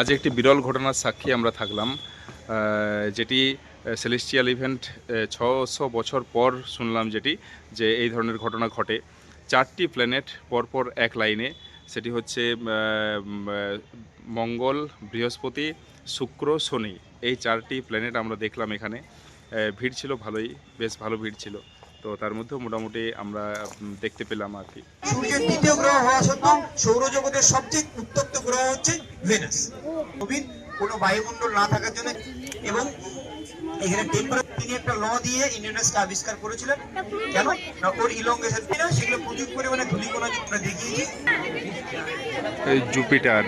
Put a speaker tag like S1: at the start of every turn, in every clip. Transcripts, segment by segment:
S1: আজ একটি বিরল ঘটনার সাক্ষী আমরা থাকলাম যেটি সেলেস্টিয়াল ইভেন্ট ছশো বছর পর শুনলাম যেটি, যে এই ধরনের ঘটনা ঘটে। চারটি প্ল্যানেট পরপর এক লাইনে সেটি হচ্ছে মঙ্গল, বৃহস্পতি, শুক্র, শনি। এই চারটি প্ল্যানেট আমরা দেখলাম এখানে। ভিড় ছিল ভালোই, বেশ ভালো ভিড় ছিল। তো তার মধ্যেও মোটামুটি আমরা দেখতে পেলাম আর কি।
S2: সূর্যের দ্বিতীয় গ্রহ হওয়া সত্ত্বেও সৌরজগতের সবচেয়ে উত্তপ্ত গ্রহ হচ্ছে ভেনাস নবীন কোনো বায়ুমণ্ডল না থাকার জন্য এবং এখানে টেম্পারেচার তিনি একটা ল দিয়ে ইন্ডিয়ানসকে আবিষ্কার করেছিলেন। কেন? না, ওর ইলংগেশন না? সেগুলো প্রচুর পরিমাণে ধূলিকণা আমরা দেখিয়েছি।
S1: এই জুপিটার।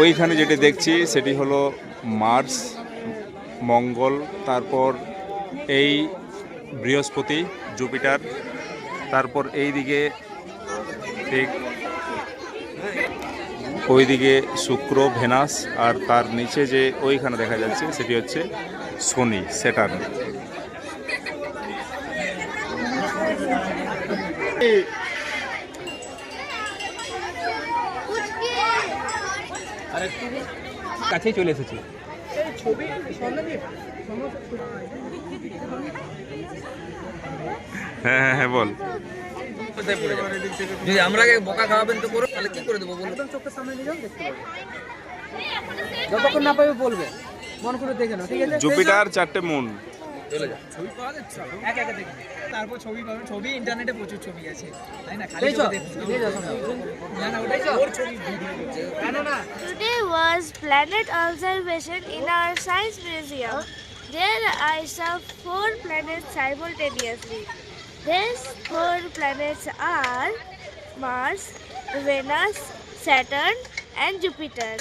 S1: ওইখানে যেটি দেখছি, সেটি হলো মার্স, মঙ্গল, তারপর এই বৃহস্পতি, জুপিটার, তারপর এই দিকে ঠিক ওইদিকে শুক্র ভেনাস আর তার নিচে যে ওইখানে দেখা যাচ্ছে সেটি হচ্ছে শনি স্যাটার্ন।
S3: কাছেই চলে এসেছি।
S1: হ্যাঁ হ্যাঁ হ্যাঁ বল।
S3: কোথায় পড়ে যাবে? যদি আমরা আগে বোকা খাওয়াবেন তো করো তাহলে কি করে দেবো বলুন?
S4: চোখের সামনে নিয়ে যাও দেখতে পাবে। যতক্ষণ না পাবে বলবে। মন করে দেখে নাও ঠিক আছে?
S1: জুপিটার চারটে মুন
S3: চলে যা
S4: ছবি পাওয়া যাচ্ছে এক একে দেখে তারপর ছবি পাবে। ছবি ইন্টারনেটে প্রচুর ছবি আছে। তাই না? খালি ছবি না না ওটাই ওর ছবি ভিডিও করছে। না না না।
S5: Today was planet observation in our science museum. There I saw four planets simultaneously. These four planets are Mars, Venus, Saturn, and Jupiter.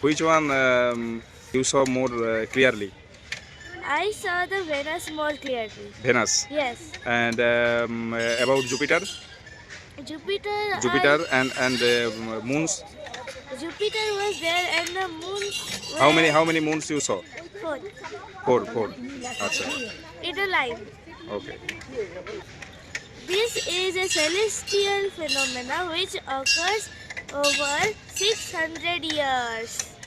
S1: Which one um, you saw more uh, clearly?
S5: I saw the Venus more clearly.
S1: Venus.
S5: Yes,
S1: And um, uh, about Jupiter?
S5: Jupiter. I-
S1: Jupiter and and uh, moons.
S5: Jupiter was there, and the moon.
S1: How many how many moons you saw?
S5: Four.
S1: Four. Four. Acha.
S5: In a line.
S1: Okay.
S5: This is a celestial phenomena which occurs over 600 years.